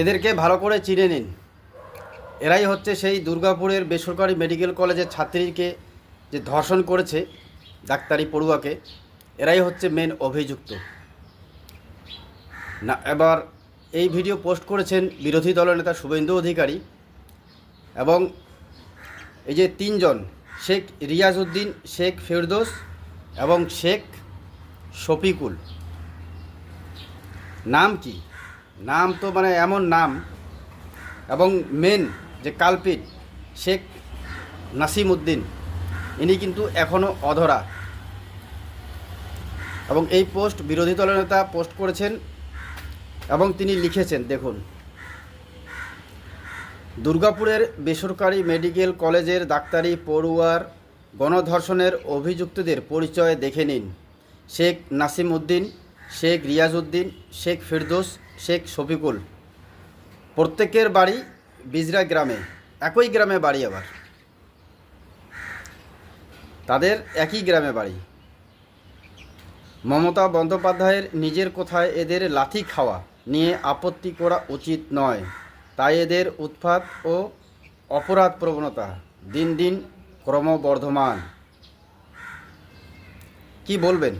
এদেরকে ভালো করে চিনে নিন। এরাই হচ্ছে সেই দুর্গাপুরের বেসরকারি মেডিকেল কলেজের ছাত্রীকে যে ধর্ষণ করেছে ডাক্তারি পড়ুয়াকে, এরাই হচ্ছে মেন অভিযুক্ত। না, এবার এই ভিডিও পোস্ট করেছেন বিরোধী দলনেতা শুভেন্দু অধিকারী এবং এই যে তিনজন, শেখ রিয়াজউদ্দিন, শেখ ফেরদোস এবং শেখ শফিকুল। নাম কি? নাম তো মানে এমন নাম, এবং মেন যে কালপিট শেখ নাসিম উদ্দিন ইনি কিন্তু এখনও অধরা। এবং এই পোস্ট বিরোধী দলের নেতা পোস্ট করেছেন, এবং তিনি লিখেছেন, দেখুন, দুর্গাপুরের বেসরকারি মেডিকেল কলেজের ডাক্তারি পড়ুয়ার গণধর্ষণের অভিযুক্তদের পরিচয় দেখে নিন। শেখ নাসিম উদ্দিন শেখ রিয়াজ উদ্দিন শেখ ফিরদোস শেখ শফিকুল। প্রত্যেকের বাড়ি বিজরা গ্রামে, একই গ্রামে বাড়ি আবার। তাদের একই গ্রামে বাড়ি। মমতা বন্দ্যোপাধ্যায়ের নিজের কোথায় এদের লাথি খাওয়া নিয়ে আপত্তি করা উচিত নয়। তাই এদের উৎপাত ও অপরাধ প্রবণতা দিন দিন ক্রমবর্ধমান। কি বলবেন?